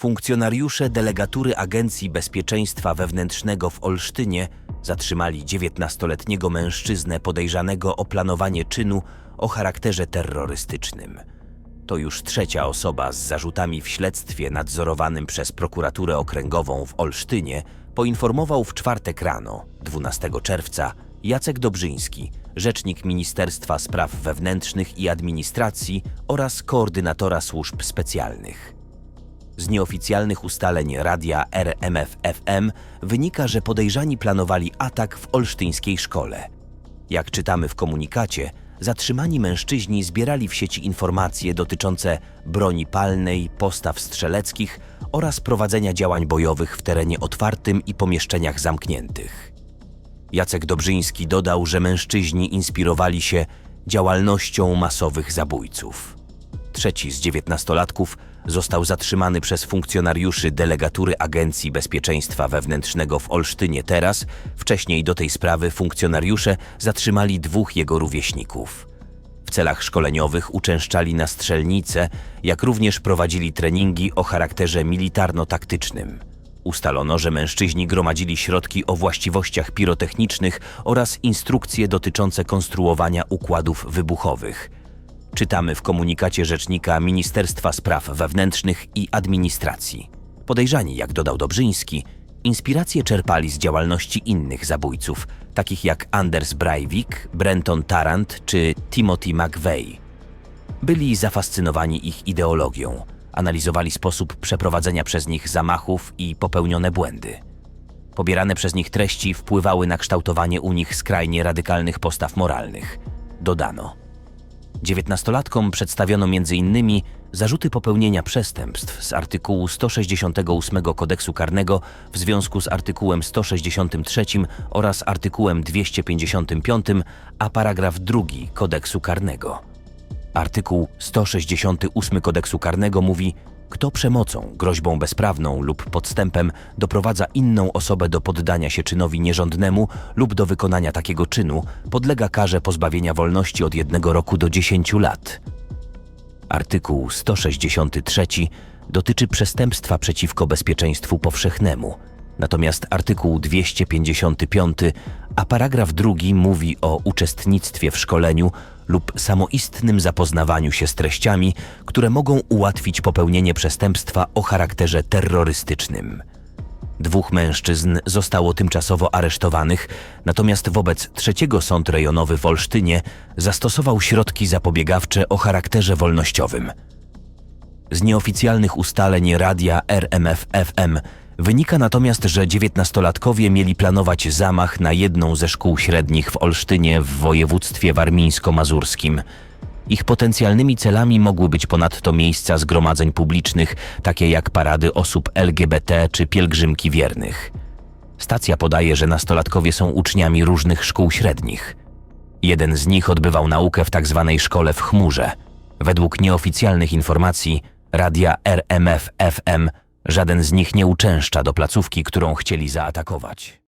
Funkcjonariusze delegatury Agencji Bezpieczeństwa Wewnętrznego w Olsztynie zatrzymali 19-letniego mężczyznę podejrzanego o planowanie czynu o charakterze terrorystycznym. To już trzecia osoba z zarzutami w śledztwie nadzorowanym przez prokuraturę okręgową w Olsztynie poinformował w czwartek rano, 12 czerwca, Jacek Dobrzyński, rzecznik Ministerstwa Spraw Wewnętrznych i Administracji oraz koordynatora służb specjalnych. Z nieoficjalnych ustaleń radia RMF-FM wynika, że podejrzani planowali atak w olsztyńskiej szkole. Jak czytamy w komunikacie, zatrzymani mężczyźni zbierali w sieci informacje dotyczące broni palnej, postaw strzeleckich oraz prowadzenia działań bojowych w terenie otwartym i pomieszczeniach zamkniętych. Jacek Dobrzyński dodał, że mężczyźni inspirowali się działalnością masowych zabójców. Trzeci z dziewiętnastolatków został zatrzymany przez funkcjonariuszy delegatury Agencji Bezpieczeństwa Wewnętrznego w Olsztynie teraz. Wcześniej do tej sprawy funkcjonariusze zatrzymali dwóch jego rówieśników. W celach szkoleniowych uczęszczali na strzelnice, jak również prowadzili treningi o charakterze militarno-taktycznym. Ustalono, że mężczyźni gromadzili środki o właściwościach pirotechnicznych oraz instrukcje dotyczące konstruowania układów wybuchowych. Czytamy w komunikacie rzecznika Ministerstwa Spraw Wewnętrznych i Administracji. Podejrzani, jak dodał Dobrzyński, inspiracje czerpali z działalności innych zabójców, takich jak Anders Breivik, Brenton Tarrant czy Timothy McVeigh. Byli zafascynowani ich ideologią, analizowali sposób przeprowadzenia przez nich zamachów i popełnione błędy. Pobierane przez nich treści wpływały na kształtowanie u nich skrajnie radykalnych postaw moralnych. Dodano. Dziewiętnastolatkom przedstawiono m.in. zarzuty popełnienia przestępstw z artykułu 168 Kodeksu Karnego w związku z artykułem 163 oraz artykułem 255, a paragraf 2 Kodeksu Karnego. Artykuł 168 Kodeksu Karnego mówi: Kto przemocą, groźbą bezprawną lub podstępem doprowadza inną osobę do poddania się czynowi nierządnemu lub do wykonania takiego czynu, podlega karze pozbawienia wolności od jednego roku do 10 lat. Artykuł 163 dotyczy przestępstwa przeciwko bezpieczeństwu powszechnemu, natomiast artykuł 255, a paragraf drugi mówi o uczestnictwie w szkoleniu lub samoistnym zapoznawaniu się z treściami, które mogą ułatwić popełnienie przestępstwa o charakterze terrorystycznym. Dwóch mężczyzn zostało tymczasowo aresztowanych, natomiast wobec trzeciego sąd rejonowy w Olsztynie zastosował środki zapobiegawcze o charakterze wolnościowym. Z nieoficjalnych ustaleń radia RMF-FM wynika natomiast, że dziewiętnastolatkowie mieli planować zamach na jedną ze szkół średnich w Olsztynie w województwie warmińsko-mazurskim. Ich potencjalnymi celami mogły być ponadto miejsca zgromadzeń publicznych, takie jak parady osób LGBT czy pielgrzymki wiernych. Stacja podaje, że nastolatkowie są uczniami różnych szkół średnich. Jeden z nich odbywał naukę w tzw. szkole w chmurze. Według nieoficjalnych informacji radia RMF FM żaden z nich nie uczęszcza do placówki, którą chcieli zaatakować.